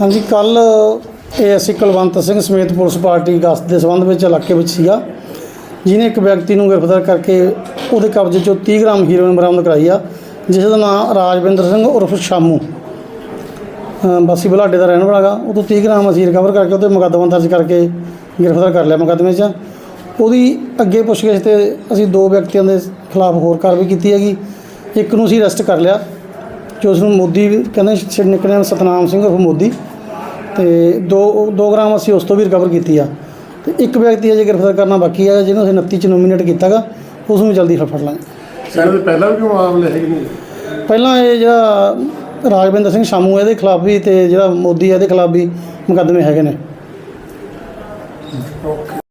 ਹਾਂਜੀ ਕੱਲ ਇਹ ਅਸੀਂ ਕੁਲਵੰਤ ਸਿੰਘ ਸਮੇਤ ਪੁਲਿਸ ਪਾਰਟੀ ਗਸਤ ਦੇ ਸੰਬੰਧ ਵਿੱਚ ਇਲਾਕੇ ਵਿੱਚ ਸੀਗਾ। ਜਿਹਨੇ ਇੱਕ ਵਿਅਕਤੀ ਨੂੰ ਗ੍ਰਿਫਤਾਰ ਕਰਕੇ ਉਹਦੇ ਕਬਜ਼ੇ ਚੋਂ 30 ਗ੍ਰਾਮ ਹੀਰੋਇਨ ਬਰਾਮਦ ਕਰਾਈ ਆ ਜਿਸ ਦਾ ਨਾਮ ਰਾਜਵਿੰਦਰ ਸਿੰਘ ਉਰਫ ਸ਼ਾਮੂ। ਅ, ਵਾਸੀ ਬਲਾਡੇ ਦਾ ਰਹਿਣ ਵਾਲਾ ਗਾ ਉਹ ਤੋਂ 30 ਗ੍ਰਾਮ ਅਸੀਂ ਰਿਕਵਰ ਕਰਕੇ ਉਹਦੇ ਮੁਕੱਦਮਾ ਦਰਜ ਕਰਕੇ ਗ੍ਰਿਫਤਾਰ ਕਰ ਲਿਆ ਮੁਕੱਦਮੇ 'ਚ। ਉਹਦੀ ਅੱਗੇ ਪੁੱਛਗਿੱਛ ਤੇ ਅਸੀਂ ਦੋ ਵਿਅਕਤੀਆਂ ਦੇ ਖਿਲਾਫ ਹੋਰ ਕਾਰਵਾਈ ਕੀਤੀ ਹੈਗੀ। ਇੱਕ ਨੂੰ ਅਸੀਂ ਅਰੈਸਟ ਕਰ ਲਿਆ ਜੋ ਉਸ ਨੂੰ ਮੋਦੀ ਕਹਿੰਦੇ ਛੇ ਨਿਕਨੇਮ ਸਤਨਾਮ ਸਿੰਘ ਉਰਫ ਮੋਦੀ। ਤੇ 2 2 ਗ੍ਰਾਮ ਅਸੀਂ ਉਸ ਤੋਂ ਵੀ ਰਿਕਵਰ ਕੀਤੀ ਆ। ਤੇ ਇੱਕ ਵਿਅਕਤੀ ਅਜੇ ਗ੍ਰਿਫਤਾਰ ਕਰਨਾ ਬਾਕੀ ਹੈ ਜਿਹਨੂੰ ਅਸੀਂ 29 ਚ ਨੋਮੀਨੇਟ ਕੀਤਾਗਾ ਉਸ ਨੂੰ ਜਲਦੀ ਫੜ ਲਾਂਗੇ। ਦੇ ਪਹਿਲਾਂ ਵੀ ਕੋਈ ਮਾਮਲੇ ਹੈਗੇ ਨੇ? ਪਹਿਲਾਂ ਇਹ ਜਿਹੜਾ ਰਾਜਵਿੰਦਰ ਸਿੰਘ ਸ਼ਾਮੂ ਇਹਦੇ ਖਿਲਾਫ ਵੀ ਤੇ ਜਿਹੜਾ ਮੋਦੀ ਇਹਦੇ ਖਿਲਾਫ ਵੀ ਮੁਕੱਦਮੇ ਹੈਗੇ ਨੇ। 嗯